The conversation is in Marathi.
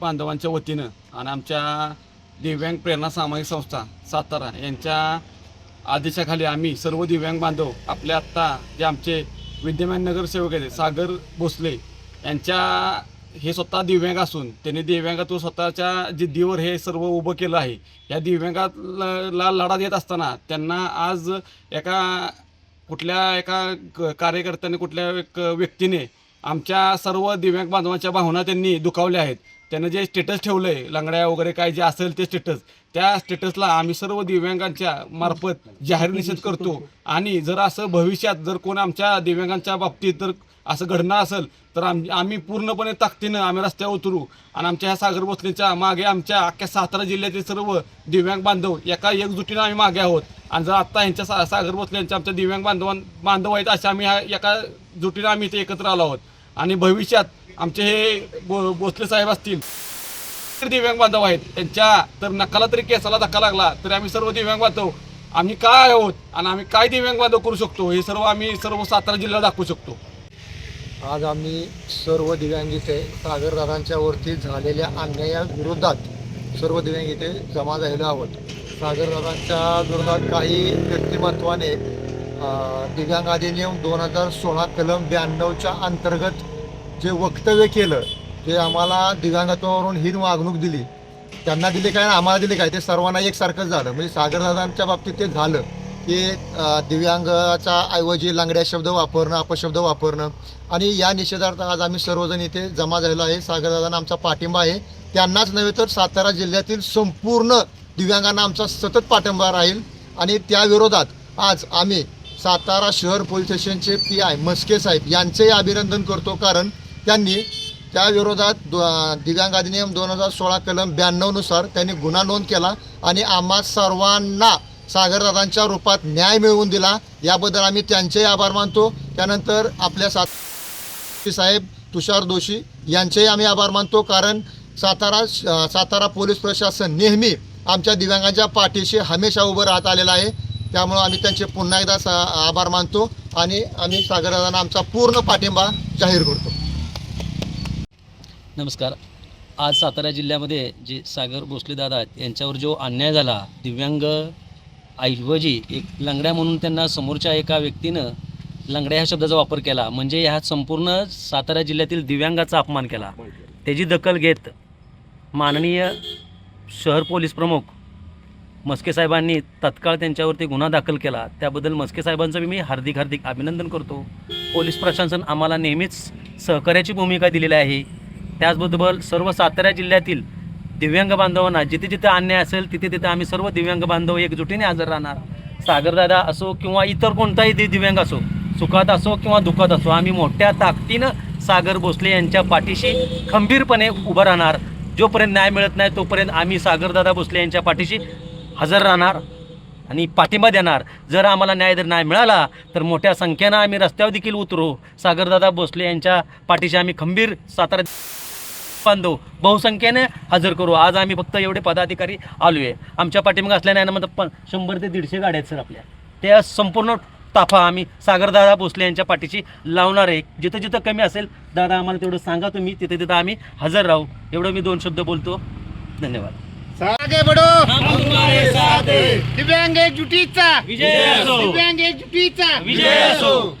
बांधवांच्या वतीनं आणि आमच्या दिव्यांग प्रेरणा सामाजिक संस्था सातारा यांच्या आदेशाखाली आम्ही सर्व दिव्यांग बांधव आपले आत्ता जे आमचे विद्यमान नगरसेवक आहेत सागर भोसले यांच्या हे स्वतः दिव्यांग असून त्यांनी दिव्यांगातून स्वतःच्या जिद्दीवर हे सर्व उभं केलं आहे. या दिव्यांगाला लढा देत असताना त्यांना आज एका कुठल्या एका क- कार्यकर्त्याने कुठल्या एक व्यक्तीने आमच्या सर्व दिव्यांग बांधवांच्या भावना त्यांनी दुखावल्या आहेत. त्यानं जे स्टेटस ठेवलं आहे लंगड्या वगैरे काय जे असेल ते स्टेटस त्या स्टेटसला आम्ही सर्व दिव्यांगांच्या मार्फत जाहीर निषेध करतो. आणि जर असं भविष्यात जर कोण आमच्या दिव्यांगांच्या बाबतीत जर असं घडणं असेल तर आम आम्ही पूर्णपणे ताकदीनं आम्ही रस्त्यावर उतरू. आणि आमच्या ह्या सागर भोसलेच्या मागे आमच्या अख्ख्या सातारा जिल्ह्यातील सर्व दिव्यांग बांधव एका एकजुटीनं आम्ही मागे आहोत. आणि जर आत्ता यांच्या सा सागर भोसले आमच्या दिव्यांग बांधवां बांधव आहेत अशा आम्ही ह्या एका जुटीनं आम्ही इथे एकत्र आलो आहोत. आणि भविष्यात आमचे हे गो भोसले साहेब असतील. दिव्यांग बांधव आहेत. त्यांच्या तर नकाला तरी केसाला धक्का लागला तरी आम्ही सर्व दिव्यांग बांधव. आम्ही काय आहोत आणि आम्ही काय दिव्यांग बांधव करू शकतो हे सर्व आम्ही सर्व सातारा जिल्ह्याला दाखवू शकतो. आज आम्ही सर्व दिव्यांग इथे सागरदादांच्या वरती झालेल्या अन्यायाविरोधात सर्व दिव्यांग इथे जमा झालेलो आहोत. सागरदादांच्या विरोधात काही व्यक्तिमत्वाने दिव्यांग अधिनियम दोन हजार सोळा कलम ब्याण्णवच्या अंतर्गत जे वक्तव्य केलं ते आम्हाला दिव्यांगत्वावरून हीन वागणूक दिली त्यांना दिली काय आम्हाला दिले काय ते सर्वांना एकसारखंच झालं. म्हणजे सागरदादांच्या बाबतीत ते झालं की दिव्यांगाचा ऐवजी लांगड्या शब्द वापरणं अपशब्द वापरणं. आणि या निषेधार्थ आज आम्ही सर्वजण इथे जमा झालेलो आहे. सागरदादांना आमचा पाठिंबा आहे. त्यांनाच नव्हे तर सातारा जिल्ह्यातील संपूर्ण दिव्यांगांना आमचा सतत पाठिंबा राहील. आणि त्या विरोधात आज आम्ही सातारा शहर पोलीस स्टेशनचे पी आय मस्के साहेब यांचेही अभिनंदन करतो. कारण त्यांनी त्या विरोधात दो दिव्यांग अधिनियम दोन हजार सोळा कलम ब्याण्णवनुसार त्यांनी गुन्हा नोंद केला आणि आम्हा सर्वांना सागरदादांच्या रूपात न्याय मिळवून दिला. याबद्दल आम्ही त्यांचेही आभार मानतो. त्यानंतर आपल्या सात साहेब तुषार दोषी यांचेही आम्ही आभार मानतो कारण सातारा सातारा पोलीस प्रशासन नेहमी आमच्या दिव्यांगांच्या पाठीशी हमेशा उभं राहत आलेलं आहे. त्यामुळं आम्ही त्यांचे पुन्हा एकदा सा आभार मानतो आणि आम्ही सागरदादांना आमचा पूर्ण पाठिंबा जाहीर करतो. नमस्कार. आज सातारा जिल्ह्यामध्ये जे सागर भोसले दादा आहेत यांच्यावर जो अन्याय झाला दिव्यांग ऐवजी एक लंगड्या म्हणून त्यांना समोरच्या एका व्यक्तीनं लंगड्या ह्या शब्दाचा वापर केला. म्हणजे ह्या संपूर्ण सातारा जिल्ह्यातील दिव्यांगाचा अपमान केला. त्याची दखल घेत माननीय शहर पोलीस प्रमुख मस्के साहेबांनी तत्काळ त्यांच्यावरती गुन्हा दाखल केला. त्याबद्दल मस्के साहेबांचं मी हार्दिक हार्दिक अभिनंदन करतो. पोलीस प्रशासन आम्हाला नेहमीच सहकार्याची भूमिका दिलेली आहे. त्याचबरोबर सर्व सातारा जिल्ह्यातील दिव्यांग बांधवांना जिथे जिथे अन्याय असेल तिथे तिथे आम्ही सर्व दिव्यांग बांधव एकजुटीने हजर राहणार. सागरदादा असो किंवा इतर कोणताही दि- दिव्यांग असो सुखात असो किंवा दुःखात असो आम्ही मोठ्या ताकदीनं सागर भोसले यांच्या पाठीशी खंबीरपणे उभं राहणार. जोपर्यंत न्याय मिळत नाही तोपर्यंत आम्ही सागरदादा भोसले यांच्या पाठीशी हजर राहणार आणि पाठिंबा देणार. जर आम्हाला न्याय जर नाही मिळाला तर मोठ्या संख्येनं आम्ही रस्त्यावर देखील उतरू. सागरदादा भोसले यांच्या पाठीशी आम्ही खंबीर सातारा बांधव बहुसंख्येने हजर करू. आज आम्ही फक्त एवढे पदाधिकारी आलो आहे आमच्या पाठिंबा असल्याने आहे ना मतलब पण शंभर ते दीडशे गाड्या आहेत सर आपल्या. त्या संपूर्ण ताफा आम्ही सागरदादा भोसले यांच्या पाठीशी लावणार आहे. जिथं जिथं कमी असेल दादा आम्हाला तेवढं सांगा तुम्ही. तिथे तिथं आम्ही हजर राहू. एवढं मी दोन शब्द बोलतो. धन्यवाद. आगे बढ़ो दिव्यांग एकजुटीचा विजय असो. दिव्यांग एकजुटीचा विजय असो.